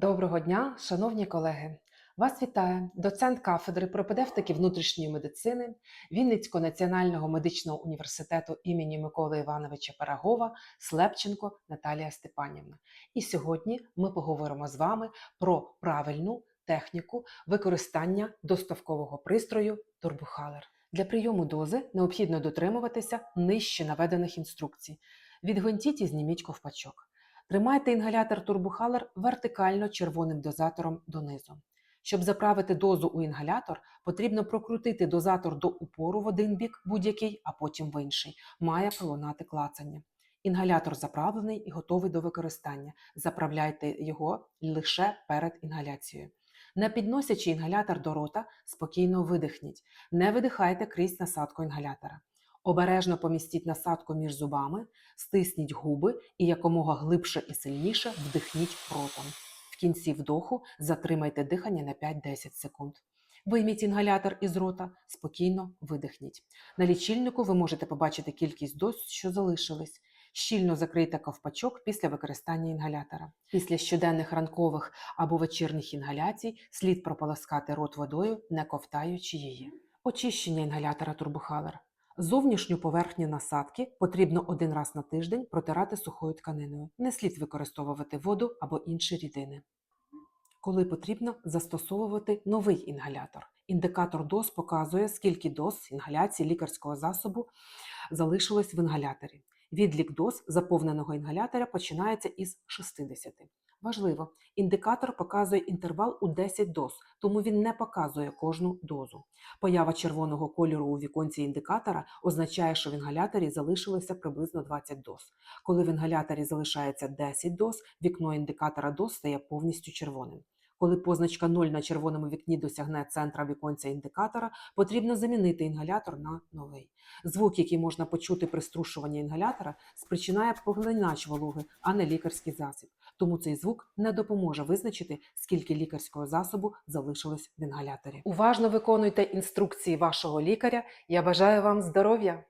Доброго дня, шановні колеги! Вас вітає доцент кафедри пропедевтики внутрішньої медицини Вінницького національного медичного університету імені Миколи Івановича Пирогова Слепченко Наталія Степанівна. І сьогодні ми поговоримо з вами про правильну техніку використання доставкового пристрою Турбухалер. Для прийому дози необхідно дотримуватися нижче наведених інструкцій. Відгвинтіть і зніміть ковпачок. Тримайте інгалятор Турбухалер вертикально червоним дозатором донизу. Щоб заправити дозу у інгалятор, потрібно прокрутити дозатор до упору в один бік будь-який, а потім в інший. Має пролунати клацання. Інгалятор заправлений і готовий до використання. Заправляйте його лише перед інгаляцією. Не підносячи інгалятор до рота, спокійно видихніть. Не видихайте крізь насадку інгалятора. Обережно помістіть насадку між зубами, стисніть губи і якомога глибше і сильніше вдихніть ротом. В кінці вдоху затримайте дихання на 5-10 секунд. Вийміть інгалятор із рота, спокійно видихніть. На лічильнику ви можете побачити кількість доз, що залишились. Щільно закрийте ковпачок після використання інгалятора. Після щоденних ранкових або вечірніх інгаляцій слід прополоскати рот водою, не ковтаючи її. Очищення інгалятора Турбухалер. Зовнішню поверхню насадки потрібно один раз на тиждень протирати сухою тканиною. Не слід використовувати воду або інші рідини. Коли потрібно застосовувати новий інгалятор. Індикатор доз показує, скільки доз інгаляції лікарського засобу залишилось в інгаляторі. Відлік доз заповненого інгалятора починається із 60. Важливо, індикатор показує інтервал у 10 доз, тому він не показує кожну дозу. Поява червоного кольору у віконці індикатора означає, що в інгаляторі залишилося приблизно 20 доз. Коли в інгаляторі залишається 10 доз, вікно індикатора доз стає повністю червоним. Коли позначка 0 на червоному вікні досягне центра віконця індикатора, потрібно замінити інгалятор на новий. Звук, який можна почути при струшуванні інгалятора, спричинає поглинач вологи, а не лікарський засіб. Тому цей звук не допоможе визначити, скільки лікарського засобу залишилось в інгаляторі. Уважно виконуйте інструкції вашого лікаря. Я бажаю вам здоров'я!